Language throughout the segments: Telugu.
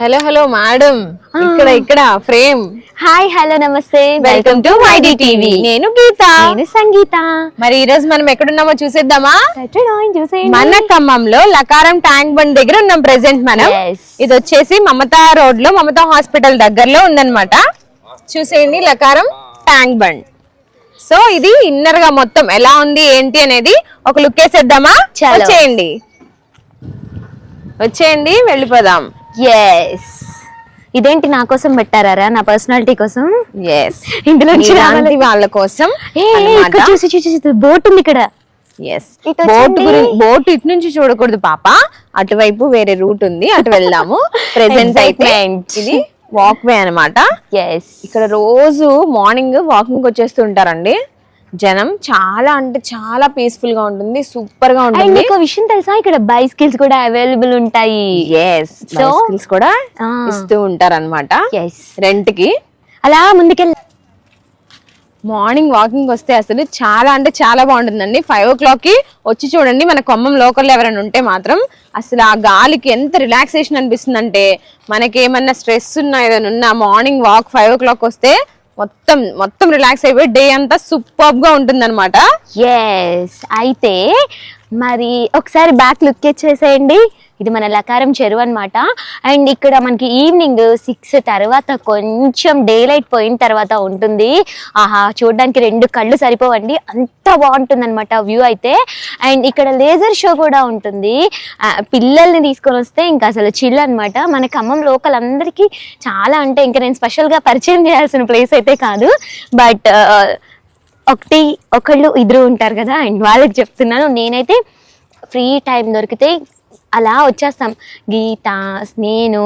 హలో హలో మేడం ఇక్కడ ఇక్కడ ఫ్రేమ్ హాయ్ హలో నమస్తే. వెల్కమ్ టు మైడి టీవీ నేను గీత. నేను సంగీత. మరి ఈ రోజు మనం ఎక్కడున్నామో చూసేద్దామా? మన ఖమ్మంలో లకారం ట్యాంక్ బండ్ దగ్గర ఉన్నాం ప్రెసెంట్ మనం. ఇది వచ్చేసి మమతా రోడ్లో మమతా హాస్పిటల్ దగ్గరలో ఉందన్నమాట. చూసేయండి లకారం ట్యాంక్ బండ్. సో ఇది ఇన్నర్గా మొత్తం ఎలా ఉంది ఏంటి అనేది ఒక లుక్ వేసేద్దామా? చలో. వచ్చేయండి వెళ్ళిపోదాం. ఎస్ ఇదేంటి నా కోసం పెట్టారా నా పర్సనాలిటీ కోసం? ఎస్ ఇందులో. వాళ్ళ కోసం చూసి చూసి బోట్ ఉంది ఇక్కడ. Yes boat. గురించి బోట్ ఇటు నుంచి చూడకూడదు పాప. అటువైపు వేరే రూట్ ఉంది. అటు వెళ్దాము. ప్రెసెంట్ అయితే. ఇది వాక్ వే అనమాట ఎస్ ఇక్కడ రోజు మార్నింగ్ వాకింగ్ వచ్చేస్తూ ఉంటారండి జనం చాలా అంటే చాలా పీస్ఫుల్గా ఉంటుంది సూపర్గా ఉంటుంది. మీకు విషయం తెలుసా? ఇక్కడ బైస్కిల్స్ కూడా అవైలబుల్ ఉంటాయి. ఎస్ కూడా. ఇస్తూ ఉంటారు అనమాట రెంట్కి అలా ముందుకెళ్ళి మార్నింగ్ వాకింగ్ వస్తే అసలు చాలా అంటే చాలా బాగుంటుందండి. ఫైవ్ ఓ క్లాక్కి వచ్చి చూడండి మన కొమ్మం లోకల్ ఎవరైనా ఉంటే మాత్రం అసలు ఆ గాలికి ఎంత రిలాక్సేషన్ అనిపిస్తుంది అంటే మనకి ఏమన్నా స్ట్రెస్ ఉన్నా ఏదైనా ఉన్నా morning walk five o'clock వస్తే మొత్తం మొత్తం రిలాక్స్ అయిపోయి డే అంతా సూపర్గా ఉంటుంది ఎస్ అయితే మరి ఒకసారి బ్యాక్ లుక్ ఇచ్చేసేయండి ఇది మన లకారం చెరువు అనమాట అండ్ ఇక్కడ మనకి ఈవినింగ్ సిక్స్ తర్వాత కొంచెం డే లైట్ పోయిన తర్వాత ఉంటుంది. ఆహా చూడడానికి రెండు కళ్ళు సరిపోవండి. అంత బాగుంటుందనమాట వ్యూ అయితే. అండ్ ఇక్కడ లేజర్ షో కూడా ఉంటుంది. పిల్లల్ని తీసుకొని వస్తే ఇంకా అసలు చిల్ అనమాట మన ఖమ్మం లోకల్ అందరికీ చాలా అంటే ఇంకా నేను స్పెషల్గా పరిచయం చేయాల్సిన ప్లేస్ అయితే కాదు. బట్ ఒకటి ఒకళ్ళు ఇద్దరు ఉంటారు కదా అండ్ వాళ్ళకి చెప్తున్నాను. నేనైతే ఫ్రీ టైం దొరికితే అలా వచ్చేస్తాం. గీత నేను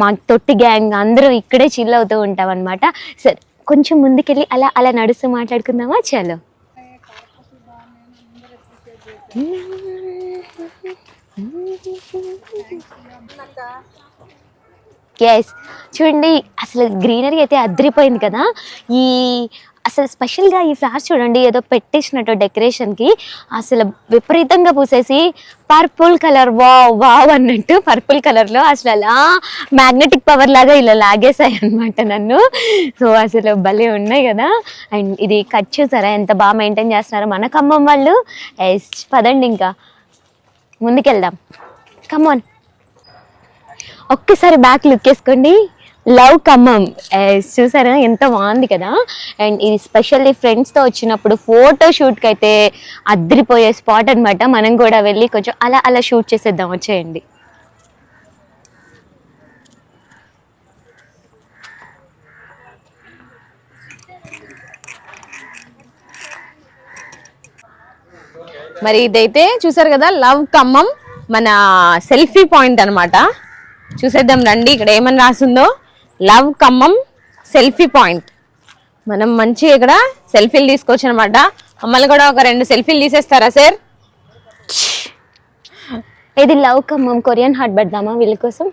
మా తొట్టి గ్యాంగ్ అందరూ ఇక్కడే చిల్ అవుతూ ఉంటాం అనమాట సరే కొంచెం ముందుకెళ్ళి అలా అలా నడుస్తూ మాట్లాడుకుందామా? చలో. ఎస్ చూడండి అసలు గ్రీనరీ అయితే అదిరిపోయింది కదా. ఈ అసలు స్పెషల్గా ఈ ఫ్లవర్స్ చూడండి ఏదో పెట్టేసినట్టు డెకరేషన్కి. అసలు విపరీతంగా పూసేసి పర్పుల్ కలర్ వావ్ వావ్ అన్నట్టు పర్పుల్ కలర్లో అసలు అలా మ్యాగ్నెటిక్ పవర్ లాగా ఇలా లాగేసాయి అనమాట నన్ను. సో అసలు భలే ఉన్నాయి కదా. అండ్ ఇది కట్ చేసారా ఎంత బాగా మెయింటైన్ చేస్తున్నారో మన ఖమ్మం వాళ్ళు. ఎస్ పదండి ఇంకా. ముందుకెళ్దాం. కమాన్ ఒక్కసారి బ్యాక్ లుక్ వేసుకోండి. లవ్ ఖమ్మం eh, చూసారా? ఎంత బాగుంది కదా? అండ్ ఇది స్పెషల్లీ ఫ్రెండ్స్తో వచ్చినప్పుడు ఫోటో షూట్కి అయితే అద్దరిపోయే స్పాట్ అన్నమాట. మనం కూడా వెళ్ళి కొంచెం అలా అలా షూట్ చేసేద్దాం. వచ్చేయండి. మరి ఇదైతే చూసారు కదా? లవ్ ఖమ్మం మన సెల్ఫీ పాయింట్ అన్నమాట. చూసేద్దాం రండి. ఇక్కడ ఏమని రాసిందో? Love Khammam selfie point. మనం మంచి ఇక్కడ సెల్ఫీలు తీసుకోవచ్చు అనమాట మమ్మల్ని కూడా ఒక రెండు సెల్ఫీలు తీసేస్తారా సార్? ఇది లవ్ ఖమ్మం కొరియన్ హార్ట్ పెడదామా వీళ్ళ కోసం?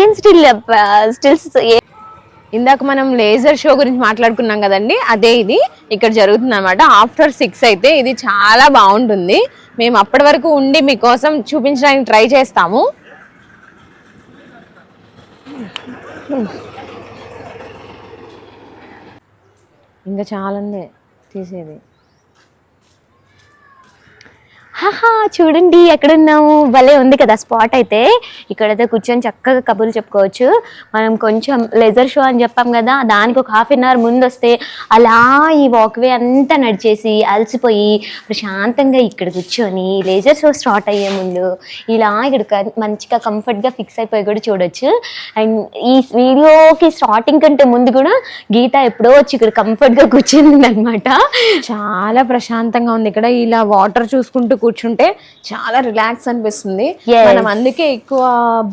ఏం స్టిల్ స్టిల్స్ ఇందాక మనం లేజర్ షో గురించి మాట్లాడుకున్నాం కదండి అదే ఇది. ఇక్కడ జరుగుతుంది అనమాట ఆఫ్టర్ సిక్స్ అయితే ఇది చాలా బాగుంటుంది. మేము అప్పటి వరకు ఉండి మీకోసం చూపించడానికి ట్రై చేస్తాము. ఇంకా చాలా ఉంది తీసేది. హాహా చూడండి ఎక్కడున్నాము భలే ఉంది కదా స్పాట్ అయితే. ఇక్కడైతే కూర్చొని చక్కగా కబుర్లు చెప్పుకోవచ్చు. మనం కొంచెం లెజర్ షో అని చెప్పాం కదా దానికి ఒక హాఫ్ అన్ అవర్ ముందు వస్తే అలా ఈ వాక్వే అంతా నడిచేసి అలసిపోయి ప్రశాంతంగా ఇక్కడ కూర్చొని లేజర్ షో స్టార్ట్ అయ్యే ముందు ఇలా ఇక్కడ మంచిగా కంఫర్ట్గా ఫిక్స్ అయిపోయి కూడా చూడొచ్చు. అండ్ ఈ వీడియోకి స్టార్టింగ్ కంటే ముందు కూడా గీత ఎప్పుడో వచ్చి ఇక్కడ కంఫర్ట్గా కూర్చుంది అనమాట చాలా ప్రశాంతంగా ఉంది. ఇక్కడ ఇలా వాటర్ చూసుకుంటూ కూర్చుంటే చాలా రిలాక్స్ అనిపిస్తుంది. మనం అందుకే ఎక్కువ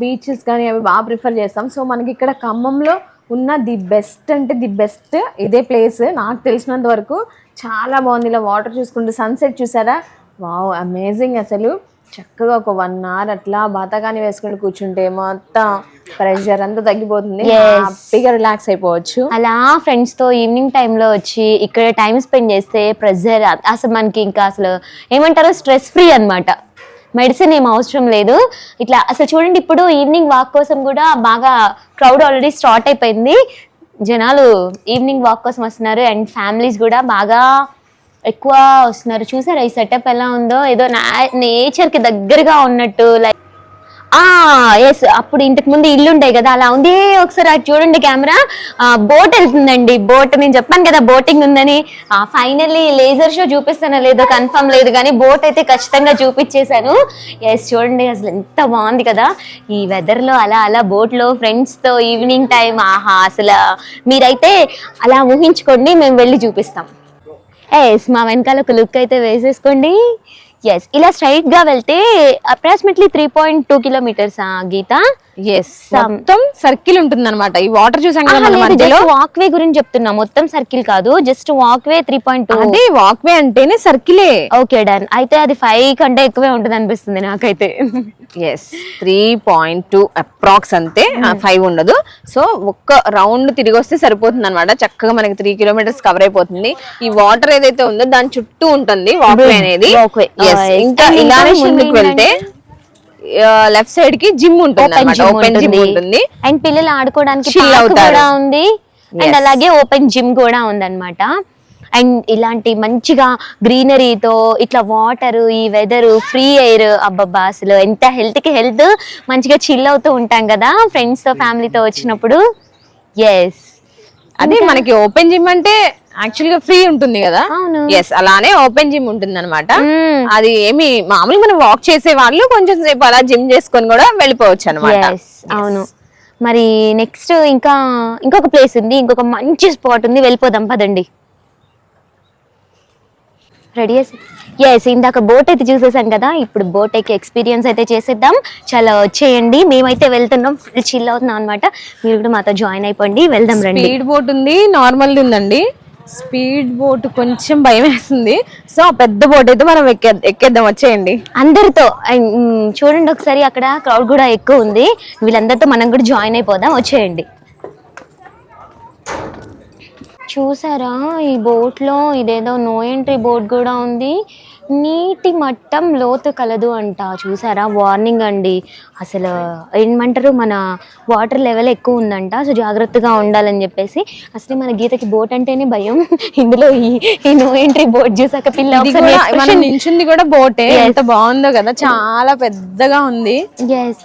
బీచెస్ కానీ అవి బాగా ప్రిఫర్ చేస్తాం. సో మనకి ఇక్కడ ఖమ్మంలో ఉన్న ది బెస్ట్ అంటే ది బెస్ట్ ఇదే ప్లేస్ నాకు తెలిసినంత వరకు. చాలా బాగుంది. ఇలా వాటర్ చూసుకుంటూ సన్సెట్ చూసారా? వావ్ అమేజింగ్ అసలు. చక్కగా ఒక వన్ అవర్ అట్లా బాతకాని వేసుకుంటూ కూర్చుంటే మొత్తం ప్రెషర్ అంతా తగ్గిపోతుంది. హ్యాపీగా రిలాక్స్ అయిపోవచ్చు. అలా ఫ్రెండ్స్తో ఈవినింగ్ టైంలో వచ్చి ఇక్కడ టైం స్పెండ్ చేస్తే ప్రెజర్ అసలు మనకి ఇంకా అసలు ఏమంటారు స్ట్రెస్ ఫ్రీ అన్నమాట. మెడిసిన్ ఏం అవసరం లేదు. ఇట్లా అసలు చూడండి ఇప్పుడు ఈవినింగ్ వాక్ కోసం కూడా బాగా క్రౌడ్ ఆల్రెడీ స్టార్ట్ అయిపోయింది. జనాలు ఈవినింగ్ వాక్ కోసం వస్తున్నారు అండ్ ఫ్యామిలీస్ కూడా బాగా ఎక్కువ వస్తున్నారు. చూసారా ఈ సెటప్ ఎలా ఉందో? ఏదో నా నేచర్కి దగ్గరగా ఉన్నట్టు లైక్ ఎస్ అప్పుడు ఇంతకు ముందు ఇల్లు ఉంటాయి కదా అలా ఉంది. ఒకసారి అది చూడండి కెమెరా బోట్ వెళ్తుందండి. బోట్ నేను చెప్పాను కదా బోటింగ్ ఉందని. ఫైనల్లీ లేజర్ షో చూపిస్తానో లేదో కన్ఫర్మ్ లేదు కానీ బోట్ అయితే ఖచ్చితంగా చూపించేశాను. ఎస్ చూడండి అసలు ఎంత బాగుంది కదా. ఈ వెదర్లో అలా అలా బోట్లో ఫ్రెండ్స్తో ఈవినింగ్ టైం ఆహా అసలు మీరైతే అలా ఊహించుకోండి మేము వెళ్ళి చూపిస్తాం. ఎస్ మా వెనకాల ఒక లుక్ అయితే వేసేసుకోండి. ఎస్ ఇలా స్ట్రైట్గా వెళ్తే approximately three point two kilometres Geetha. Yes మొత్తం సర్కిల్ ఉంటుంది అనమాట ఈ వాటర్ చూసాం కదా వాక్ వే గురించి చెప్తున్నా. మొత్తం సర్కిల్ కాదు. Just walk way three point అదే వాక్ వే అంటేనే సర్కిలే ఓకే డన్ అయితే అది ఫైవ్ కంటే ఎక్కువే ఉంటుంది అనిపిస్తుంది నాకైతే. Yes three point two approx అంతే. ఫైవ్ ఉండదు. సో ఒక్క రౌండ్ తిరిగి వస్తే సరిపోతుంది అనమాట చక్కగా మనకి త్రీ కిలోమీటర్స్ కవర్ అయిపోతుంది. ఈ వాటర్ ఏదైతే ఉందో దాని చుట్టూ ఉంటుంది వాక్ వే అనేది. yes. ఇంకా ఇలానే ముందుకు వెళ్తే లెఫ్ట్ సైడ్కి జిమ్ ఉంటుంది ఓపెన్ జిమ్ ఉంటుంది. అండ్ పిల్లలు ఆడుకోవడానికి. కూడా ఉంది. అండ్. అలాగే ఓపెన్ జిమ్ కూడా ఉందన్నమాట. అండ్ ఇలాంటి మంచిగా గ్రీనరీతో ఇట్లా వాటర్ ఈ వెదర్ ఫ్రీ ఎయిర్ అబ్బబ్బా అసలు ఎంత హెల్త్కి హెల్త్ మంచిగా చిల్ అవుతూ ఉంటాం కదా ఫ్రెండ్స్తో ఫ్యామిలీతో వచ్చినప్పుడు. ఎస్ అదే మనకి ఓపెన్ జిమ్ అంటే యాక్చువల్గా ఫ్రీ ఉంటుంది కదా? అవును. ఎస్ అలానే ఓపెన్ జిమ్ ఉంటుంది అనమాట. అది ఏమి మామూలుగా మనం వాక్ చేసే వాళ్ళు కొంచెం సేపు అలా జిమ్ చేసుకొని కూడా వెళ్ళిపోవచ్చు అనమాట అవును. మరి నెక్స్ట్ ఇంకా ఇంకొక ప్లేస్ ఉంది ఇంకొక మంచి స్పాట్ ఉంది వెళ్ళిపోదాం పదండి. రెడీ ఎస్ ఇందాక బోట్ అయితే చూసేసాం కదా ఇప్పుడు బోట్ ఎక్కి ఎక్స్పీరియన్స్ అయితే చేసేద్దాం. చాలా వచ్చేయండి మేమైతే వెళ్తున్నాం ఫుల్ చిల్ అవుతున్నాం అనమాట మీరు కూడా మాతో జాయిన్ అయిపోండి వెళ్దాం రండి. స్పీడ్ బోట్ ఉంది నార్మల్ ఉందండి. స్పీడ్ బోట్ కొంచెం భయం వేస్తుంది. సో ఆ పెద్ద బోట్ అయితే మనం ఎక్కే ఎక్కేద్దాం. వచ్చేయండి. అందరితో చూడండి ఒకసారి అక్కడ క్రౌడ్ కూడా ఎక్కువ ఉంది. వీళ్ళందరితో మనం కూడా జాయిన్ అయిపోదాం. వచ్చేయండి. చూసారా? ఈ బోట్లో ఇదేదో నో ఎంట్రీ బోర్డ్ కూడా ఉంది. నీటి మట్టం లోతు కలదు అంట. చూసారా? వార్నింగ్ అండి. అసలు ఏమంటారు? మన వాటర్ లెవెల్ ఎక్కువ ఉందంట. సో జాగ్రత్తగా ఉండాలని చెప్పేసి అసలు మన గీతకి బోట్ అంటేనే భయం. ఇందులో ఈ ఈ నో ఎంట్రీ బోర్డ్ చూసాక పిల్ల మనం నించుంది కూడా బోటే. ఎంత బాగుందో కదా. చాలా పెద్దగా ఉంది.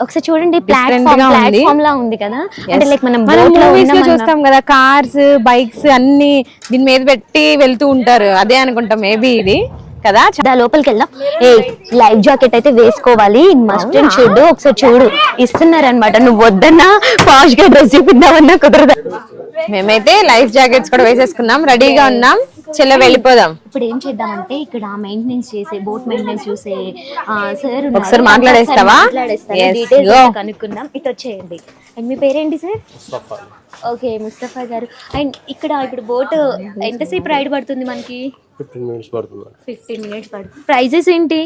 ఒకసారి చూడండి ప్లాట్ఫామ్ లా ఉంది కదా. అంటే లైక్ మనం మూవీస్లో చూస్తాం కదా కార్స్ బైక్స్ అన్ని దీని మీద పెట్టి వెళ్తూ ఉంటారు. అదే అనుకుంటా మేబీ ఇది. కదా? దా లోపలికి వెళ్దాం. ఏ లైఫ్ జాకెట్ అయితే వేసుకోవాలి. మస్ట్ అండ్ చూడు ఒకసారి చూడు. ఇస్తున్నారు అనమాట నువ్వు వద్దన్నా ఫాస్ట్గా డ్రెస్ చూపిద్దామన్నా కుదరదు? మేమైతే లైఫ్ జాకెట్స్ కూడా వేసేసుకున్నాం. రెడీగా ఉన్నాం. చెల్ల వెళ్ళిపోదాం. ఇప్పుడు ఏం చేద్దామంటే ఇక్కడ మెయింటెనెన్స్ చేసే బోట్ మెయింటెనెన్స్ చూసే సార్ ఒకసారి మాట్లాడేస్తావా? కనుక్కుందాం. ఇటు వచ్చేయండి. అండ్ మీ పేరేంటి సార్ ఓకే ముస్తఫా గారు. అండ్ ఇక్కడ ఇప్పుడు బోట్ ఎంతసేపు రైడ్ పడుతుంది మనకి? ఫిఫ్టీన్ మినిట్స్ పడుతుంది. ఫిఫ్టీన్ మినిట్స్ పడుతుంది. ప్రైజెస్ ఏంటి?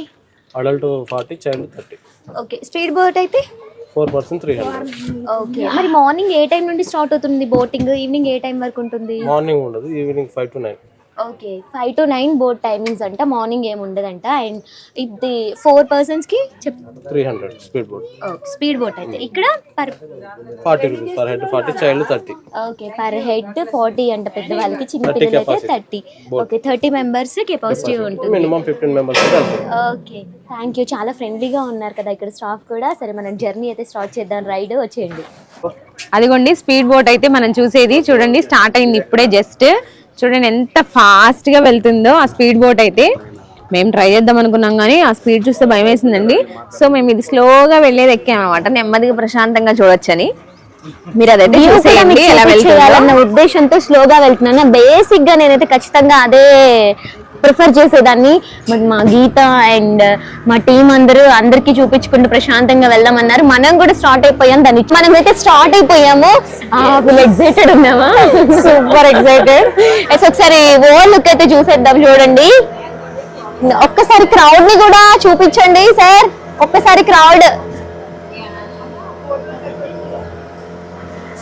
Adult forty child thirty okay speed boat అయితే? Four percent three hundred okay. మరి మార్నింగ్ ఏ టైం నుండి స్టార్ట్ అవుతుంది బోటింగ్? ఈవినింగ్ ఏ టైం వరకు ఉంటుంది? మార్నింగ్ ఉండదు evening five to nine okay five to nine boat timings అంట మార్నింగ్ ఏమి ఉండదంట. అండ్ ఇది ఫోర్ పర్సన్స్కి చెప్ three hundred speed boat speed boat అయితే. ఇక్కడ per forty rupees per head forty child thirty okay per head forty అంట పెద్దవాళ్ళకి చిన్న 30 పిల్లలు అయితే. Thirty okay thirty members capacity ఉంటుంది. Minimum fifteen members okay thank you చాలా ఫ్రెండ్లీగా ఉన్నారు కదా ఇక్కడ స్టాఫ్ కూడా. సరే మనం జర్నీ అయితే స్టార్ట్ చేద్దాం. రైడ్ వచ్చేయండి. అదిగోండి స్పీడ్ బోట్ అయితే మనం చూసేది. చూడండి స్టార్ట్ అయింది. ఇప్పుడే జస్ట్ చూడండి ఎంత ఫాస్ట్గా వెళ్తుందో ఆ స్పీడ్ బోట్ అయితే. మేము ట్రై చేద్దాం అనుకున్నాం కానీ ఆ స్పీడ్ చూస్తే భయం వేసిందండి. సో మేము ఇది స్లోగా వెళ్ళేది ఎక్కామన్నమాట నెమ్మదిగా ప్రశాంతంగా చూడొచ్చని. మీరు అదైతే చూసేయండి ఎలా వెళ్తుందో. ఉద్దేశంతో స్లోగా వెళ్తున్నాను. బేసిక్గా నేనైతే ఖచ్చితంగా అదే ప్రిఫర్ చేసేదాన్ని. బట్ మా గీత అండ్ uh, మా టీం అందరూ అందరికీ చూపించుకుంటూ ప్రశాంతంగా వెళ్దామన్నారు. మనం కూడా స్టార్ట్ అయిపోయాం. దాన్ని మనం అయితే స్టార్ట్ అయిపోయాము. ఫుల్ ఎక్సైటెడ్ ఉన్నామా సూపర్ ఎక్సైటెడ్ ఒకసారి ఓవర్ లుక్ అయితే చూసేద్దాం చూడండి. ఒక్కసారి క్రౌడ్ని కూడా చూపించండి సార్ ఒక్కసారి క్రౌడ్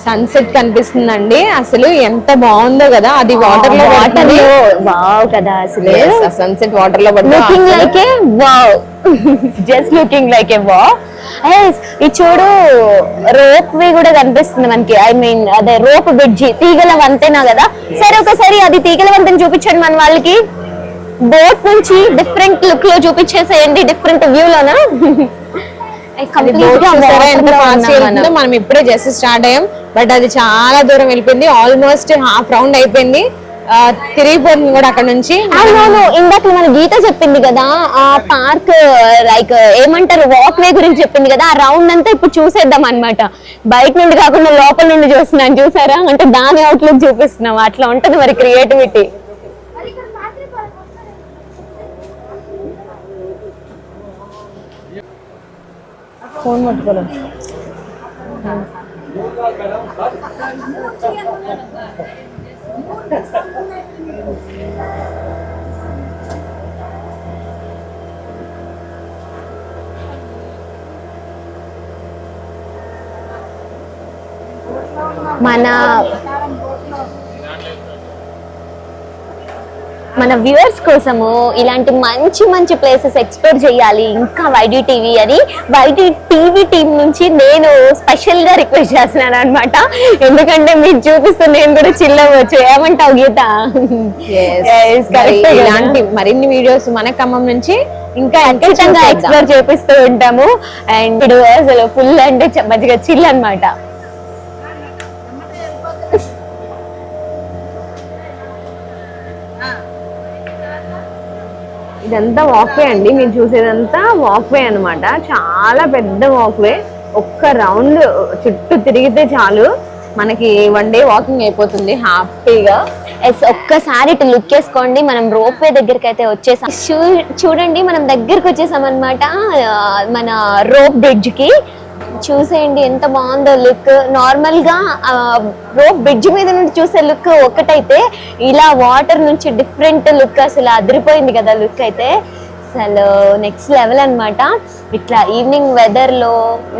సన్సెట్ కనిపిస్తుందండి. అసలు ఎంత బాగుందో కదా అది వాటర్లో వాటర్లో వావ్ కదా అసలు. సన్సెట్ వాటర్లో looking like a wow just looking like a wow ఇది చూడు రోప్ వే కూడా కనిపిస్తుంది మనకి. ఐ మీన్ అదే రోప్ బ్రిడ్జి తీగల వంతేనా కదా. సరే ఒకసారి అది తీగల వంతెన చూపించండి మన వాళ్ళకి. బోట్ నుంచి డిఫరెంట్ లుక్లో చూపించేసేయండి డిఫరెంట్ వ్యూ లోనా? మనం. ఇప్పుడే జస్ట్ స్టార్ట్ అయ్యాం. బట్ అది చాలా దూరం వెళ్ళిపోయింది. ఆల్మోస్ట్ హాఫ్ రౌండ్ అయిపోయింది. తిరిగిపోతుంది కూడా అక్కడ నుంచి. అవునవును ఇందాక మన గీత చెప్పింది కదా? ఆ పార్క్ లైక్ ఏమంటారు? వాక్ వే గురించి చెప్పింది కదా? ఆ రౌండ్ అంతా ఇప్పుడు చూసేద్దాం అన్నమాట. బయట నుండి కాకుండా లోపల నుండి చూస్తున్నాను. చూసారా? అంటే దాని అవుట్లుక్ చూపిస్తున్నాం. అట్లా ఉంటది మరి క్రియేటివిటీ ఫోన్ పట్టుకోలేదు. మన మన వ్యూవర్స్ కోసము ఇలాంటి మంచి మంచి ప్లేసెస్ ఎక్స్ప్లోర్ చేయాలి. ఇంకా వైడి టీవీ అని వైడి టీవీ టీం నుంచి నేను స్పెషల్గా రిక్వెస్ట్ చేస్తున్నాను అనమాట ఎందుకంటే మీరు చూపిస్తే నేను కూడా చిల్ అవ్వచ్చు. ఏమంటావు గీత? ఇలాంటి మరిన్ని వీడియోస్ మన ఖమ్మం నుంచి ఇంకా ఖచ్చితంగా. ఎక్స్ప్లోర్ చేపిస్తూ ఉంటాము. అండ్ ఇప్పుడు అసలు ఫుల్ అంటే మంచిగా చిల్ అన్నమాట. ఇదంతా వాక్వే అండి. మీరు చూసేదంతా వాక్వే అన్నమాట. చాలా పెద్ద వాక్వే ఒక్క రౌండ్ చుట్టూ తిరిగితే చాలు. మనకి వన్ డే వాకింగ్ అయిపోతుంది. హ్యాపీగా ఎస్ ఒక్కసారి ఇటు లుక్ వేసుకోండి మనం రోప్ వే దగ్గరికి అయితే వచ్చేసాం. చూ- చూడండి మనం దగ్గరికి వచ్చేసాం అనమాట మన రోప్ బ్రిడ్జ్కి. చూసేయండి ఎంత బాగుందో లుక్. నార్మల్గా రోప్ బ్రిడ్జ్ మీద నుండి చూసే లుక్ ఒకటైతే ఇలా వాటర్ నుంచి డిఫరెంట్ లుక్ అసలు అదిరిపోయింది కదా లుక్ అయితే. అసలు నెక్స్ట్ లెవెల్ అన్నమాట. ఇట్లా ఈవినింగ్ వెదర్లో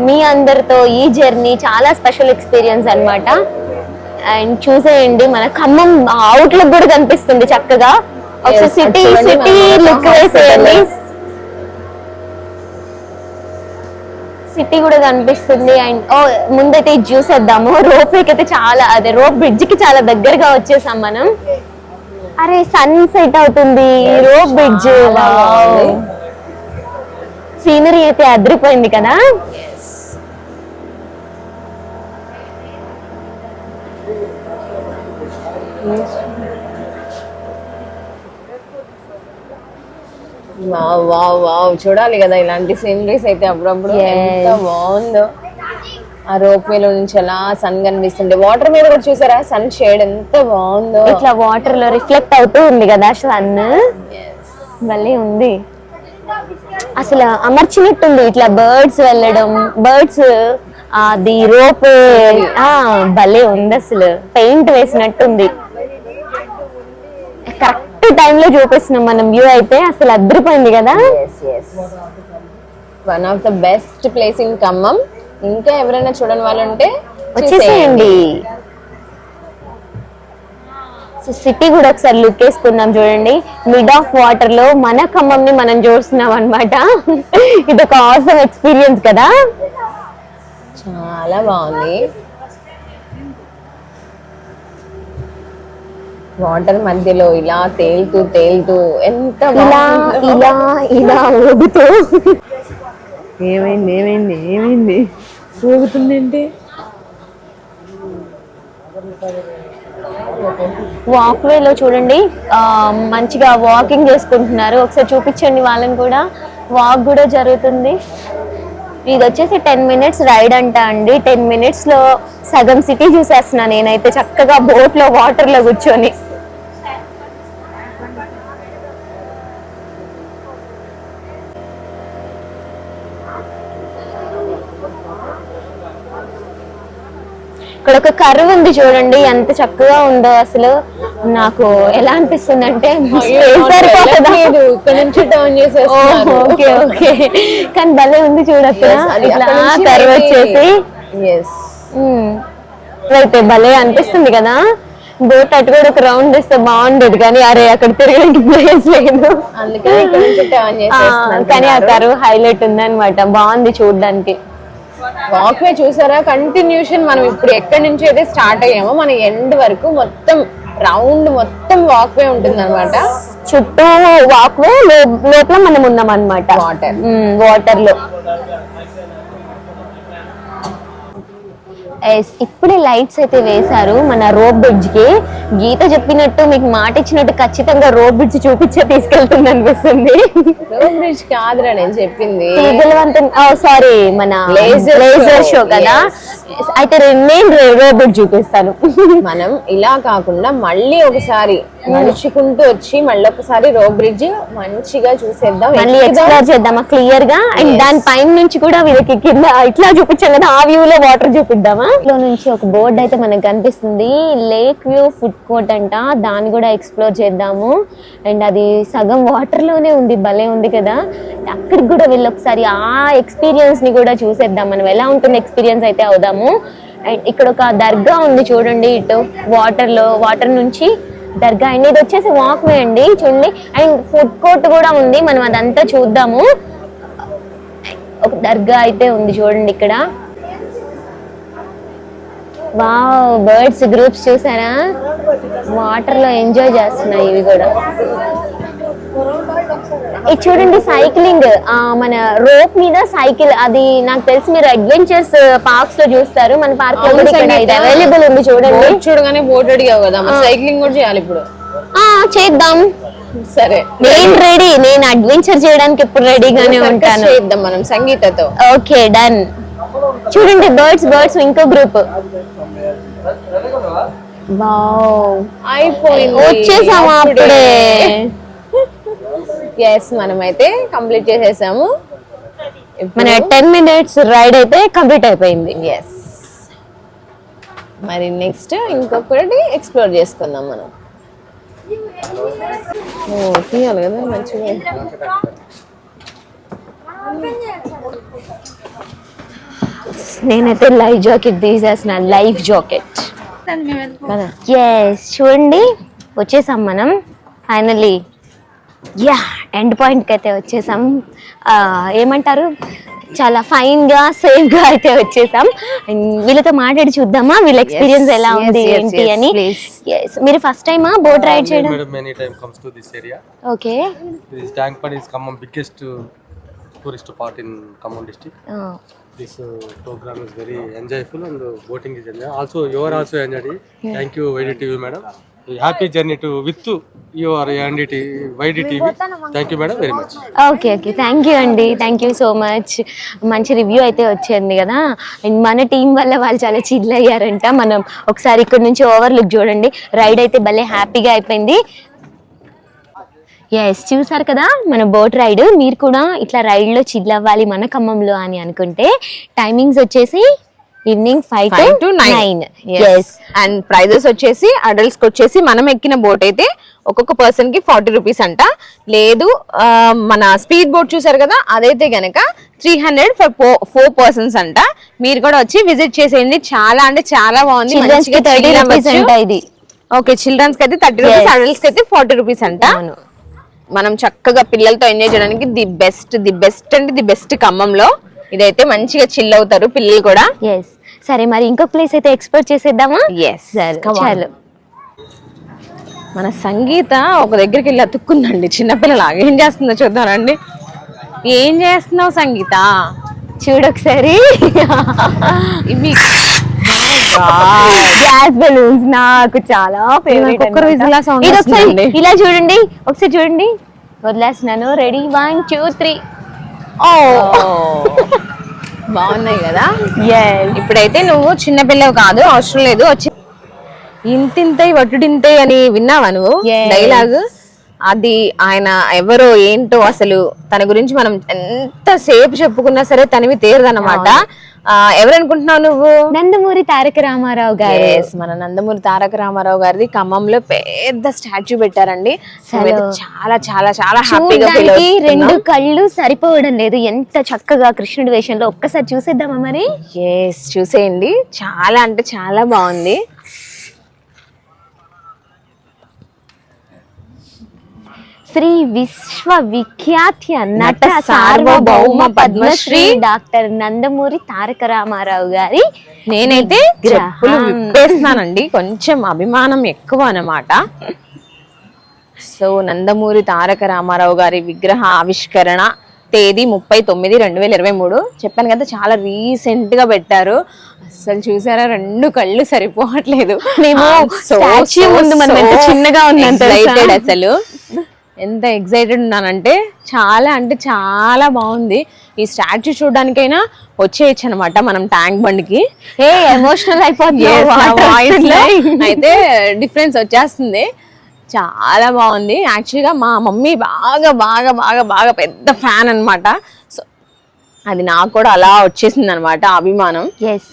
మీ అందరితో ఈ జర్నీ చాలా స్పెషల్ ఎక్స్పీరియన్స్ అన్నమాట. అండ్ చూసేయండి మన ఖమ్మం అవుట్లుక్ కూడా కనిపిస్తుంది చక్కగా. ఒకసారి Yes, సిటీ సిటీ లుక్. వేసేయండి. సిటీ కూడా కనిపిస్తుంది అండ్ ఓ ముందైతే ఇది చూసేద్దాము రోప్ అయితే చాలా అదే రోప్ బ్రిడ్జ్కి చాలా దగ్గరగా వచ్చేసాం మనం. అరే సన్ సెట్ అవుతుంది రోప్ బ్రిడ్జ్ సీనరీ అయితే అదిరిపోయింది కదా? Wow wow wow. చూడాలి కదా ఇలాంటి సీనరీస్ అయితే అప్పుడప్పుడు. ఎంత బాగుందో. ఆ రోప్ వేలో నుంచి అలా సన్ కనిపిస్తుంటే వాటర్ మీద కూడా చూసారా? సన్ షేడ్ ఎంత బాగుందో. ఇట్లా వాటర్లో రిఫ్లెక్ట్ అవుతూ ఉంది కదా సన్ భలే ఉంది. అసలు అమర్చినట్టుంది ఇట్లా బర్డ్స్ వెళ్ళడం. బర్డ్స్ అది రోప్ ఆ భలే ఉంది అసలు. పెయింట్ వేసినట్టుంది. కరెక్ట్ టైంలో చూపిస్తున్నాం మనం. వ్యూ అయితే అసలు అద్దరిపోయింది కదా? One of the best place in Khammam. ఇంకా ఎవరైనా చూడని వాళ్ళు ఉంటే వచ్చేసేయండి. సో సిటీ కూడా ఒకసారి లుక్ వేసుకుందాం చూడండి. మిడ్ ఆఫ్ వాటర్లో మన ఖమ్మంని మనం చూస్తున్నాం అనమాట ఇది ఒక ఆసమ్ ఎక్స్పీరియన్స్ కదా? చాలా బాగుంది. వాటర్ మధ్యలో ఇలా తేలుతూ తేలుతూ ఎంత ఇలా. ఇలా ఇలా ఊగుతూ. ఏమైంది ఏమైంది ఏమైంది? ఊగుతుందేంటి? వాక్ వే లో చూడండి. ఆ, మంచిగా వాకింగ్ చేసుకుంటున్నారు. ఒకసారి చూపించండి వాళ్ళని కూడా. వాక్ కూడా జరుగుతుంది. ఇది వచ్చేసి టెన్ మినిట్స్ రైడ్ అంట అండి. టెన్ మినిట్స్లో సగం సిటీ చూసేస్తున్నా నేనైతే. చక్కగా బోట్లో వాటర్లో కూర్చొని. ఇక్కడ ఒక కర్వ్ ఉంది చూడండి ఎంత చక్కగా ఉందో అసలు. నాకు ఎలా అనిపిస్తుంది అంటే ఓకే ఓకే. కానీ భలే ఉంది చూడక్క ఇట్లా కర్వ్ వచ్చేసి. ఉమ్, అయితే భలే అనిపిస్తుంది కదా. బోట్ అటు కూడా ఒక రౌండ్ వేస్తే బాగుండేది కానీ అరే అక్కడ తిరగడానికి ప్లేస్ లేదు. కానీ ఆ కరువు హైలైట్ ఉందన్నమాట. బాగుంది చూడడానికి. వాక్ వే చూసారా? కంటిన్యూషన్ మనం ఇప్పుడు ఎక్కడి నుంచి అయితే స్టార్ట్ అయ్యామో మన ఎండ్ వరకు మొత్తం రౌండ్ మొత్తం వాక్ వే ఉంటుంది అనమాట చుట్టూ వాక్ వే లోపల మనం ఉన్నాం అనమాట Water. వాటర్లో. Yes, ఇప్పుడే లైట్స్ అయితే వేశారు మన రోప్ బ్రిడ్జ్కి. గీత చెప్పినట్టు మీకు మాట ఇచ్చినట్టు ఖచ్చితంగా రోప్ బ్రిడ్జ్ చూపించే తీసుకెళ్తుంది అనిపిస్తుంది. బ్రిడ్జ్ కాదురా నేను చెప్పింది. తీగలవంతం సారీ మన లేజర్. షో కదా. అయితే నేను రోప్ బ్రిడ్జ్ చూపిస్తాను. మనం ఇలా కాకుండా మళ్ళీ ఒకసారి నడుచుకుంటూ వచ్చి మళ్ళీ ఒకసారి రో బ్రిడ్జ్ మంచిగా చూసేద్దాం. మళ్ళీ. ఎక్స్ప్లోర్ చేద్దామా? క్లియర్గా? అండ్ దాని పైన నుంచి కూడా వీళ్ళకి కింద ఇట్లా చూపించాం కదా ఆ వ్యూ లో వాటర్ చూపిద్దామా? లో నుంచి ఒక బోర్డు అయితే మనకు కనిపిస్తుంది. లేక్ వ్యూ ఫుడ్ కోర్ట్ అంట. దాన్ని కూడా ఎక్స్ప్లోర్ చేద్దాము. అండ్ అది సగం వాటర్లోనే ఉంది. భలే ఉంది కదా. అక్కడికి కూడా వెళ్ళి ఒకసారి ఆ ఎక్స్పీరియన్స్ని కూడా చూసేద్దాం. మనం ఎలా ఉంటుంది ఎక్స్పీరియన్స్ అయితే అవుదాము. అండ్ ఇక్కడ ఒక దర్గా ఉంది చూడండి ఇటు వాటర్లో. వాటర్ నుంచి దర్గా. అండి ఇది వచ్చేసి వాక్ వే అండి చూడండి. అండ్ ఫుడ్ కోర్ట్ కూడా ఉంది. మనం అదంతా చూద్దాము. ఒక దర్గా అయితే ఉంది చూడండి ఇక్కడ. వావ్ బర్డ్స్ గ్రూప్స్ చూసారా? వాటర్లో ఎంజాయ్ చేస్తున్నాయి ఇవి కూడా. ఇది చూడండి సైక్లింగ్ మన రోప్ మీద సైకిల్ అది నాకు తెలిసి మీరు అడ్వెంచర్స్ పార్క్స్లో చూస్తారు. మన పార్క్లో అవైలబుల్ ఉంది చూడండి. చూడగానే బోట్ అడిగావు కదా సైక్లింగ్ కూడా చేయాలి ఇప్పుడు. ఆ చేద్దాం. సరే. నేను రెడీ నేను అడ్వెంచర్ చేయడానికి ఎప్పుడు రెడీగానే ఉంటాను. చేద్దాం మనం సంగీతతో. ఓకే డన్ చూడండి బర్డ్స్ బర్డ్స్ ఇంకో గ్రూప్ అయిపోయింది. వచ్చేసాము అప్పుడే? ఎస్ మనమైతే కంప్లీట్ చేసేసాము. మన టెన్ మినిట్స్ రైడ్ అయితే కంప్లీట్ అయిపోయింది. ఎస్ మరి నెక్స్ట్ ఇంకొకటి ఎక్స్ప్లోర్ చేసుకుందాం మనం. ఓ తీయాలి కదా మంచిగా. నేనైతే లైవ్ జాకెట్ తీసేసిన లైఫ్ జాకెట్ చూడండి వచ్చేసాం మనం ఫైనలీ యా ఎండ్ పాయింట్కి అయితే వచ్చేసాం. ఏమంటారు? చాలా ఫైన్గా సేఫ్గా అయితే వచ్చేసాం. వీళ్ళతో మాట్లాడి చూద్దామా? వీళ్ళ ఎక్స్పీరియన్స్ ఎలా ఉంది ఏంటి అని. మీరు ఫస్ట్ టైమా బోట్ రైడ్ చేయడం? Okay this program is very enjoyful and boating is enjoy also your also enjoy thank you YD TV madam happy journey to with your MD T YD TV thank you madam very much okay okay thank you అండి థ్యాంక్ యూ సో మచ్ మంచి రివ్యూ అయితే వచ్చింది కదా. మన టీం వల్ల వాళ్ళు చాలా చిల్లయ్యారంట మనం ఒకసారి ఇక్కడ నుంచి ఓవర్ లుక్ చూడండి. రైడ్ అయితే భలే హ్యాపీగా అయిపోయింది. ఎస్ చూసారు కదా మన బోట్ రైడ్ మీరు కూడా ఇట్లా రైడ్లో చిల్ అవ్వాలి మన ఖమ్మంలో అని అనుకుంటే టైమింగ్స్ వచ్చేసి evening five to nine and prices వచ్చేసి అడల్ట్స్కి వచ్చేసి మనం ఎక్కిన బోట్ అయితే ఒక్కొక్క పర్సన్కి ఫార్టీ రూపీస్ అంట. లేదు మన స్పీడ్ బోట్ చూసారు కదా అదైతే గనక three hundred for four persons అంట. మీరు కూడా వచ్చి విజిట్ చేసేయండి. చాలా అంటే చాలా బాగుంది. ఓకే చిల్డ్రన్స్కి అయితే థర్టీ రూపీస్ అడల్ట్స్కి అయితే ఫార్టీ రూపీస్ అంట. మనం చక్కగా పిల్లలతో ఎంజాయ్ చేయడానికి ది బెస్ట్ ది బెస్ట్ అంటే ది బెస్ట్ ఖమ్మంలో ఇదైతే మంచిగా చిల్ అవుతారు పిల్లలు కూడా. ఎస్ సరే మరి ఇంకొక ప్లేస్ అయితే ఎక్స్ప్లోర్ చేసేద్దామా? On. చాలు. మన సంగీత ఒక దగ్గరికి వెళ్ళి అతుక్కుందండి. చిన్నపిల్లలాగా ఏం చేస్తుందో చూద్దామండి. ఏం చేస్తున్నావు సంగీత? చూడొకసారి ఇవి గ్యాస్ బెలూన్స్ నాకు చాలా ఫేవరెట్ ఇది ఒకసారి. ఇలా చూడండి ఒకసారి చూడండి. వదిలేస్తున్నాను. రెడీ వన్ టూ త్రీ ఓ. బాగున్నాయి కదా? ఇప్పుడైతే నువ్వు చిన్నపిల్లవు కాదు అవసరం లేదు. వచ్చి ఇంతింతై వట్టుడింతై అని విన్నావా నువ్వు. డైలాగ్? అది ఆయన ఎవరో ఏంటో అసలు తన గురించి మనం ఎంత సేపు చెప్పుకున్నా సరే తనవి తీరదన్నమాట. ఆ, ఎవరు అనుకుంటున్నావు నువ్వు? నందమూరి తారక రామారావు గారు. మన నందమూరి తారక రామారావు గారిది ఖమ్మంలో పెద్ద స్టాచ్యూ పెట్టారండి. చాలా చాలా చాలా చూడడానికి రెండు కళ్ళు సరిపోవడం లేదు. ఎంత చక్కగా కృష్ణుడి వేషంలో ఒక్కసారి చూసేద్దామా మరి? ఎస్ చూసేయండి. చాలా అంటే చాలా బాగుంది. శ్రీ విశ్వ విఖ్యాత్య నట సార్వభౌమ పద్మశ్రీ డాక్టర్ నందమూరి తారక రామారావు గారి నేనైతే విప్పేస్తున్నానండి కొంచెం అభిమానం ఎక్కువ అన్నమాట. సో నందమూరి తారక రామారావు గారి విగ్రహ ఆవిష్కరణ తేదీ ముప్పై తొమ్మిది రెండు వేల ఇరవై మూడు. చెప్పాను కదా చాలా రీసెంట్గా పెట్టారు. అసలు చూసారా? రెండు కళ్ళు సరిపోవట్లేదు. మేము ముందు మనం ఎంత చిన్నగా ఉన్నాం అసలు. ఎంత ఎక్సైటెడ్ ఉన్నానంటే చాలా అంటే చాలా బాగుంది. ఈ స్టాచ్యూ చూడడానికైనా వచ్చేయచ్చు అనమాట మనం ట్యాంక్ బండికి. ఏ ఎమోషనల్ అయిపోతుంది. అయితే డిఫరెన్స్ వచ్చేస్తుంది. చాలా బాగుంది. యాక్చువల్గా మా మమ్మీ బాగా బాగా బాగా బాగా పెద్ద ఫ్యాన్ అన్నమాట. సో అది నాకు కూడా అలా వచ్చేసింది అనమాట అభిమానం. ఎస్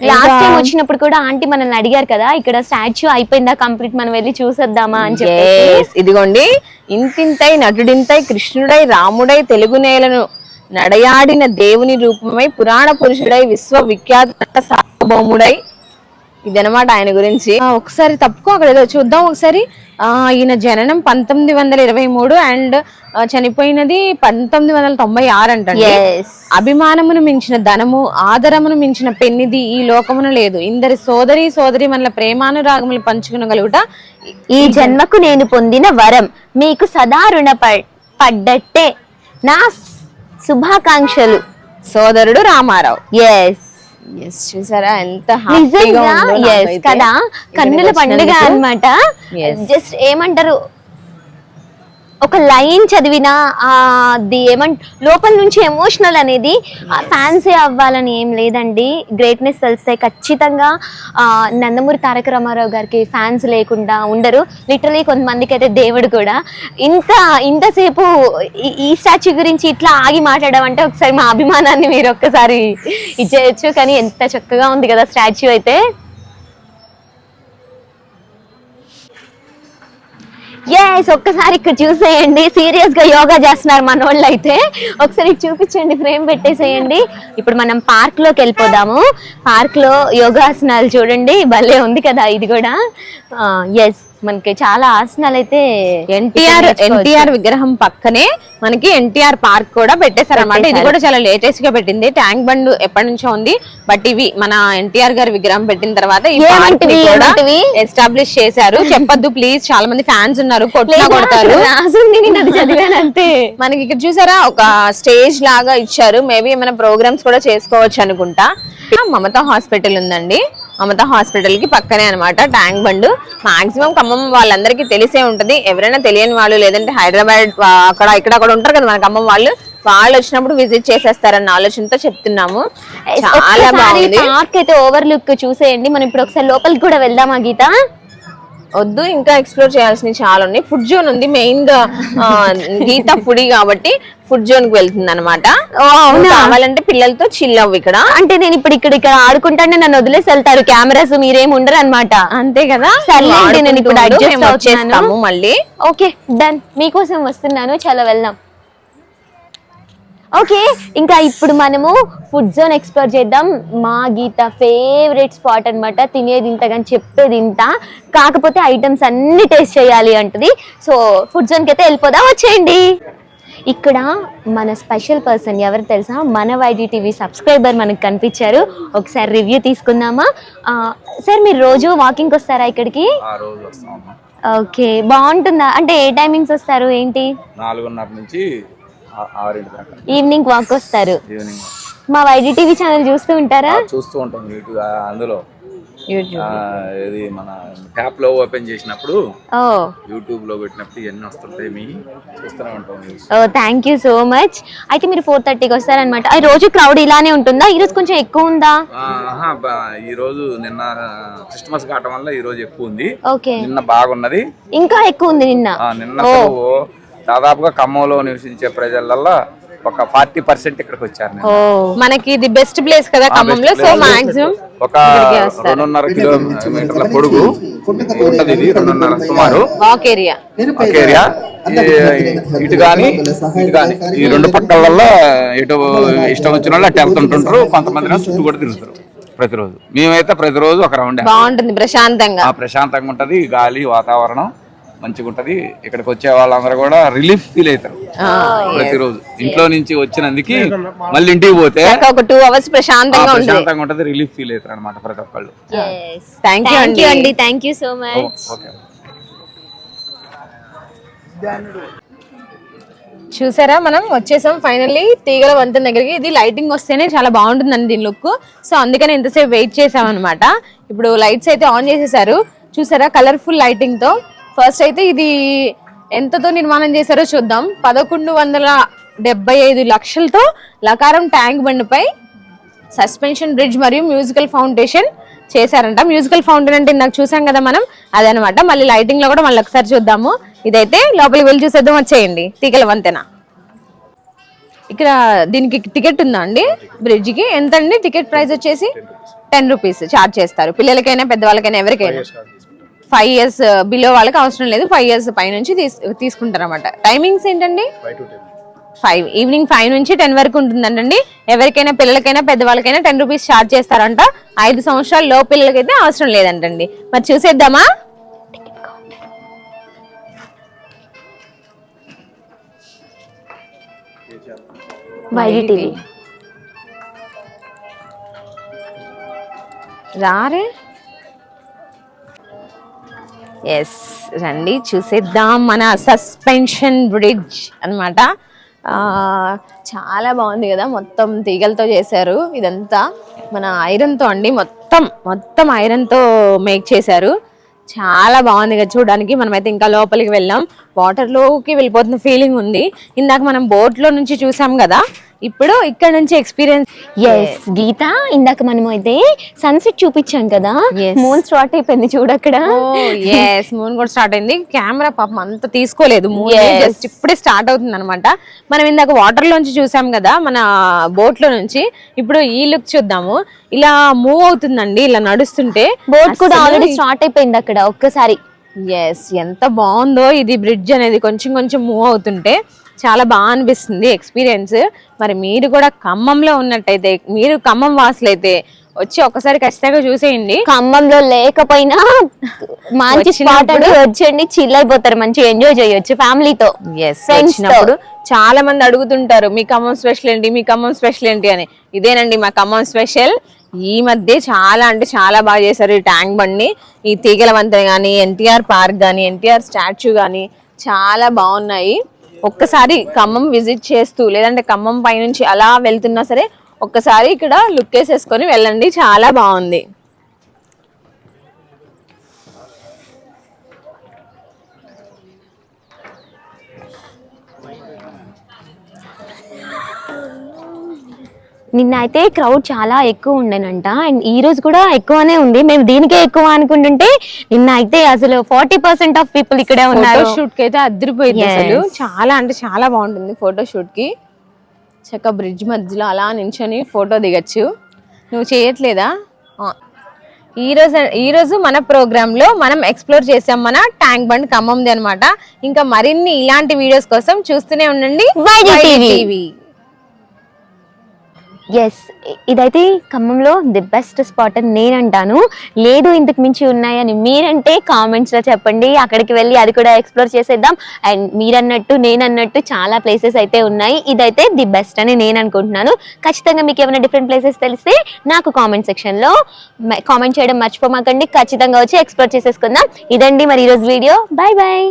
లాస్ట్ టైం వచ్చినప్పుడు కూడా ఆంటీ మనల్ని అడిగారు కదా ఇక్కడ స్టాచ్యూ అయిపోయిందా కంప్లీట్ మనం వెళ్ళి చూసేద్దామా అని చెప్పి Yes, ఇదిగోండి ఇంతింతై నటుడింతై కృష్ణుడై రాముడై తెలుగు నేలను నడయాడిన దేవుని రూపమై పురాణ పురుషుడై విశ్వవిఖ్యాత సార్వభౌముడై ఇదనమాట ఆయన గురించి. ఒకసారి తప్పుకో అక్కడ ఏదో చూద్దాం ఒకసారి. ఈయన జననం పంతొమ్మిది వందల ఇరవై మూడు అండ్ చనిపోయినది పంతొమ్మిది వందల తొంభై ఆరు Yes. అభిమానమును మించిన ధనము ఆదరమును మించిన పెన్నిది ఈ లోకమున లేదు. ఇందరి సోదరి సోదరి మనల ప్రేమానురాగములు పంచుకునగలుగుట ఈ జన్మకు నేను పొందిన వరం. మీకు సదా రుణ పడ్డట్టే. నా శుభాకాంక్షలు. సోదరుడు రామారావు. ఎస్ ఎస్ చూసారా ఎంత హ్యాపీగా ఉందో. కదా కన్నుల పండుగ. అన్నమాట. జస్ట్ ఏమంటారు ఒక లైన్ చదివినా ఆ అది ఏమంట లోపల నుంచి ఎమోషనల్ అనేది ఫ్యాన్సీ అవ్వాలని ఏం లేదండి. గ్రేట్నెస్ తెలిస్తే ఖచ్చితంగా నందమూరి తారక రామారావు గారికి ఫ్యాన్స్ లేకుండా ఉండరు. లిటరలీ కొంతమందికి అయితే దేవుడు కూడా. ఇంత ఇంతసేపు ఈ- ఈ స్టాచ్యూ గురించి ఇట్లా ఆగి మాట్లాడడం అంటే ఒకసారి మా అభిమానాన్ని మీరు ఒక్కసారి ఇచ్చేయచ్చు. కానీ ఎంత చక్కగా ఉంది కదా స్టాచ్యూ అయితే. ఎస్ ఒక్కసారి ఇక్కడ చూసేయండి. సీరియస్గా యోగా చేస్తున్నారు మన వాళ్ళు అయితే ఒకసారి చూపించండి ఫ్రేమ్ పెట్టేసేయండి. ఇప్పుడు మనం పార్క్లోకి వెళ్ళిపోదాము. పార్క్లో యోగాసనాలు చూడండి. భలే ఉంది కదా ఇది కూడా. Ah, ఎస్ మనకి చాలా ఆసనాలు అయితే ఎన్టీఆర్. ఎన్టీఆర్ విగ్రహం పక్కనే మనకి ఎన్టీఆర్ పార్క్ కూడా పెట్టేశారన్నమాట. ఇది పెట్టేశారు. కూడా చాలా లేటెస్ట్గా పెట్టింది. ట్యాంక్ బండ్ ఎప్పటి నుంచో ఉంది. బట్ ఇవి మన ఎన్టీఆర్ గారి విగ్రహం పెట్టిన తర్వాత? ఎస్టాబ్లిష్ చేశారు. చెప్పొద్దు ప్లీజ్. చాలా మంది ఫ్యాన్స్ ఉన్నారు కొట్టినా లేదా కొడతారు. మనకి ఇక్కడ చూసారా ఒక స్టేజ్ లాగా ఇచ్చారు. మేబీ ఏమైనా ప్రోగ్రామ్స్ కూడా చేసుకోవచ్చు అనుకుంటా. మమతా హాస్పిటల్ ఉందండి. మమతా హాస్పిటల్కి పక్కనే అన్నమాట ట్యాంక్ బండ్. మాక్సిమం ఖమ్మం వాళ్ళందరికీ తెలిసే ఉంటది. ఎవరైనా తెలియని వాళ్ళు లేదంటే హైదరాబాద్ అక్కడ ఇక్కడ అక్కడ ఉంటారు కదా మన ఖమ్మం వాళ్ళు. వాళ్ళు వచ్చినప్పుడు విజిట్ చేసేస్తారన్న ఆలోచనతో చెప్తున్నాము. చాలా బాగుంది. పార్క్ అయితే ఓవర్ లుక్ చూసేయండి. మనం ఇప్పుడు ఒకసారి లోపలికి కూడా వెళ్దామా గీత? వద్దు ఇంకా ఎక్స్ప్లోర్ చేయాల్సినవి చాలా ఉన్నాయి. ఫుడ్ జోన్ ఉంది. మెయిన్గా గీత ఫుడీ కాబట్టి ఫుడ్ జోన్కి వెళ్తుంది అనమాట కావాలంటే పిల్లలతో చిల్ అవ్వు ఇక్కడ. అంటే నేను ఇప్పుడు ఇక్కడ ఇక్కడ ఆడుకుంటానే నన్ను వదిలేసి వెళ్తారు. కెమెరాస్ మీరేం ఉండరు అనమాట అంతే కదా? సర్లేండి, నేను ఇప్పుడు అవుతున్నాను. వచ్చేస్తాము మళ్ళీ. Okay done. మీకోసం వస్తున్నాను. చాలా వెళ్దాం. ఓకే ఇంకా ఇప్పుడు మనము ఫుడ్ జోన్ ఎక్స్ప్లోర్ చేద్దాం. మా గీత ఫేవరెట్ స్పాట్ అన్నమాట. తినేది ఇంత కానీ చెప్పేది ఇంత. కాకపోతే ఐటమ్స్ అన్ని టేస్ట్ చేయాలి అంటది. సో ఫుడ్ జోన్కి అయితే వెళ్ళిపోదాం. వచ్చేయండి. ఇక్కడ మన స్పెషల్ పర్సన్ ఎవరు తెలుసా? మన వైడి టీవీ సబ్స్క్రైబర్ మనకు కనిపించారు. ఒకసారి రివ్యూ తీసుకుందామా? సార్ మీరు రోజు వాకింగ్కి వస్తారా ఇక్కడికి? ఓకే బాగుంటుందా? అంటే ఏ టైమింగ్స్ వస్తారు? ఏంటి? నాలుగున్నర నుంచి ఈవినింగ్ వాక్ వస్తారు. మా వైడి టీవీ ఛానల్ చూస్తూ ఉంటారా? చూస్తూ ఉంటాం అందులో. ఇది మన ట్యాప్లో ఓపెన్ చేసినప్పుడు యూట్యూబ్లో పెట్టినప్పుడు ఇవన్నీ వస్తుంటాయి మీ. చూస్తూనే ఉంటాం థ్యాంక్ యూ సో మచ్ అయితే మీరు ఫోర్ థర్టీకి వస్తారనమాట ఈ రోజు క్రౌడ్ ఇలానే ఉంటుందా? ఈ రోజు కొంచెం ఎక్కువ ఉందా? ఈ రోజు నిన్న క్రిస్మస్ కావటం వల్ల ఈ రోజు ఎక్కువ ఉంది. ఓకే. నిన్న బాగున్నది. ఇంకా ఎక్కువ ఉంది నిన్న? నిన్న దాదాపుగా ఖమ్మంలో నివసించే ప్రజలల్లో ఒక ఫార్టీ పర్సెంట్ ఇక్కడికి వచ్చారు. మనకి ఇది బెస్ట్ ప్లేస్ కదా ఖమ్మంలో. సో మాక్సిమం ఒక రెండున్నర కిలోమీటర్ల పొడుగు ఉంటది ఇది రెండున్నర సుమారు ఏరియా ఇటు కానీ ఇటు కానీ ఈ రెండు పక్కల ఇటు ఇష్టం వచ్చిన వాళ్ళు అటు వెళ్తుంటుంటారు. కొంతమంది చుట్టూ కూడా తిరుగుతారు ప్రతిరోజు. మేమైతే ప్రతిరోజు ఒక రౌండ్ బాగుంటుంది ప్రశాంతంగా. ఆ ప్రశాంతంగా ఉంటది. గాలి వాతావరణం. మంచిగా ఉంటది ఇక్కడికి వచ్చే వాళ్ళందరూ కూడా రిలీఫ్ ఫీల్ అవుతారు. ప్రతిరోజు. ఇంట్లో నుంచి వచ్చినందుకు మళ్ళీ ఇంటికి పోతే ఒక టూ అవర్స్ ప్రశాంతంగా ఉంటుంది ప్రశాంతంగా ఉంటది రిలీఫ్ ఫీల్ అవుతారు అనమాట ప్రతి ఒక్కళ్ళు. థ్యాంక్ యూ అండి. Thank you so much okay. చూసారా మనం? వచ్చేసాం ఫైనల్లీ తీగల వంతెన దగ్గరికి. ఇది లైటింగ్ వస్తేనే చాలా బాగుంటుందండి దీని లుక్ సో అందుకని ఎంతసేపు వెయిట్ చేసాం అనమాట ఇప్పుడు లైట్స్ అయితే ఆన్ చేసేసారు. చూసారా? కలర్ఫుల్ లైటింగ్తో. ఫస్ట్ అయితే ఇది ఎంతతో నిర్మాణం చేశారో చూద్దాం. పదకొండు వందల డెబ్బై ఐదు లక్షలతో లకారం ట్యాంక్ బండిపై సస్పెన్షన్ బ్రిడ్జ్ మరియు మ్యూజికల్ ఫౌండేషన్ చేశారంట. మ్యూజికల్ ఫౌంటైన్ అంటే ఇందాక చూసాం కదా మనం అదనమాట. మళ్ళీ లైటింగ్లో కూడా మళ్ళీ ఒకసారి చూద్దాము. ఇదైతే లోపలికి వెళ్ళి చూసేద్దాం వచ్చేయండి. తీగల వంతెన. ఇక్కడ దీనికి టికెట్ ఉందా అండి? బ్రిడ్జ్కి. ఎంత అండి టికెట్ ప్రైస్ వచ్చేసి? Ten rupees. చార్జ్ చేస్తారు. పిల్లలకైనా పెద్దవాళ్ళకైనా ఎవరికైనా? ఫైవ్ ఇయర్స్ బిలో వాళ్ళకి అవసరం లేదు. ఫైవ్ ఇయర్స్ పై నుంచి తీసుకుంటారు అనమాట టైమింగ్స్ ఏంటండి? ఫైవ్ ఈవినింగ్ ఫైవ్ నుంచి టెన్ వరకు ఉంటుందంటండి. ఎవరికైనా పిల్లలకైనా పెద్దవాళ్ళకైనా టెన్ రూపీస్ ఛార్జ్ చేస్తారంట. ఐదు సంవత్సరాల లో పిల్లలకైతే అవసరం లేదంటండి. మరి చూసేద్దామా? రారే? ఎస్ రండి చూసేద్దాం మన సస్పెన్షన్ బ్రిడ్జ్ అన్నమాట. చాలా బాగుంది కదా మొత్తం తీగలతో చేశారు. ఇదంతా మన ఐరన్తో అండి మొత్తం మొత్తం ఐరన్తో మేక్ చేశారు. చాలా బాగుంది కదా చూడడానికి. మనమైతే ఇంకా లోపలికి వెళ్ళాం. వాటర్లోకి వెళ్ళిపోతున్న ఫీలింగ్ ఉంది. ఇందాక మనం బోట్లో నుంచి చూసాం కదా ఇప్పుడు ఇక్కడ నుంచి ఎక్స్పీరియన్స్ ఎస్ గీత ఇందాక మనం అయితే సన్సెట్ చూపించాం కదా. మూన్ స్టార్ట్ అయిపోయింది చూడక్కడ ఎస్ మూన్ కూడా స్టార్ట్ అయింది. కెమెరా పాపం అంత తీసుకోలేదు. మూన్. జస్ట్ ఇప్పుడే స్టార్ట్ అవుతుంది అనమాట మనం ఇందాక వాటర్ లోంచి చూసాం కదా మన బోట్లో నుంచి. ఇప్పుడు ఈ లుక్ చూద్దాము. ఇలా మూవ్ అవుతుందండి ఇలా నడుస్తుంటే. బోట్ కూడా ఆల్రెడీ స్టార్ట్ అయిపోయింది అక్కడ ఒక్కసారి. ఎస్ ఎంత బాగుందో ఇది బ్రిడ్జ్ అనేది. కొంచెం కొంచెం మూవ్ అవుతుంటే. చాలా బాగా అనిపిస్తుంది ఎక్స్పీరియన్స్. మరి మీరు కూడా ఖమ్మంలో ఉన్నట్టయితే మీరు ఖమ్మం వాసులైతే వచ్చి ఒకసారి ఖచ్చితంగా చూసేయండి. ఖమ్మంలో లేకపోయినా మంచి స్పాట్ అంటే వచ్చండి చిల్ అయిపోతారు మంచిగా ఎంజాయ్ చేయొచ్చు ఫ్యామిలీతో. వచ్చినప్పుడు చాలా మంది అడుగుతుంటారు మీ ఖమ్మం స్పెషల్ ఏంటి? మీ ఖమ్మం స్పెషల్ ఏంటి? అని. ఇదేనండి మా ఖమ్మం స్పెషల్ ఈ మధ్య చాలా అంటే చాలా బాగా చేశారు ఈ ట్యాంక్ బండి ఈ తీగల వంతెన కానీ ఎన్టీఆర్ పార్క్ కానీ ఎన్టీఆర్ స్టాచ్యూ కానీ చాలా బాగున్నాయి. ఒక్కసారి ఖమ్మం విజిట్ చేస్తూ లేదంటే ఖమ్మం పైనుంచి అలా వెళ్తున్నా సరే ఒక్కసారి ఇక్కడ లుక్ వేసేసుకొని వెళ్ళండి. చాలా బాగుంది. నిన్న అయితే క్రౌడ్ చాలా ఎక్కువ ఉండేనంట. అండ్ ఈ రోజు కూడా ఎక్కువనే ఉంది. మేము దీనికే ఎక్కువ అనుకుంటుంటే నిన్న అయితే అసలు ఫార్టీ పర్సెంట్ ఆఫ్ పీపుల్ ఇక్కడే ఉన్నారు. షూట్కి అయితే అదిరిపోయింది. అసలు. చాలా అంటే చాలా బాగుంటుంది ఫోటో షూట్కి చక్క బ్రిడ్జ్ మధ్యలో అలా నించొని ఫోటో దిగచ్చు. నువ్వు చేయట్లేదా. ఈ రోజు ఈ రోజు మన ప్రోగ్రామ్లో మనం ఎక్స్ప్లోర్ చేసాం మన ట్యాంక్ బండ్ ఖమ్మంది అనమాట ఇంకా మరిన్ని ఇలాంటి వీడియోస్ కోసం చూస్తూనే ఉండండి. టీవీ. ఎస్ ఇదైతే ఖమ్మంలో ది బెస్ట్ స్పాట్ అని నేను అంటాను లేదు ఇంతకు మించి ఉన్నాయని మీరంటే కామెంట్స్లో చెప్పండి. అక్కడికి వెళ్ళి అది కూడా ఎక్స్ప్లోర్ చేసేద్దాం. అండ్ మీరన్నట్టు నేను అన్నట్టు చాలా ప్లేసెస్ అయితే ఉన్నాయి. ఇదైతే ది బెస్ట్ అని నేను అనుకుంటున్నాను ఖచ్చితంగా మీకు ఏమైనా డిఫరెంట్ ప్లేసెస్ తెలిస్తే నాకు కామెంట్ సెక్షన్లో కామెంట్ చేయడం మర్చిపోమాకండి. ఖచ్చితంగా వచ్చి ఎక్స్ప్లోర్ చేసేసుకుందాం. ఇదండి మరి ఈరోజు వీడియో బాయ్ బాయ్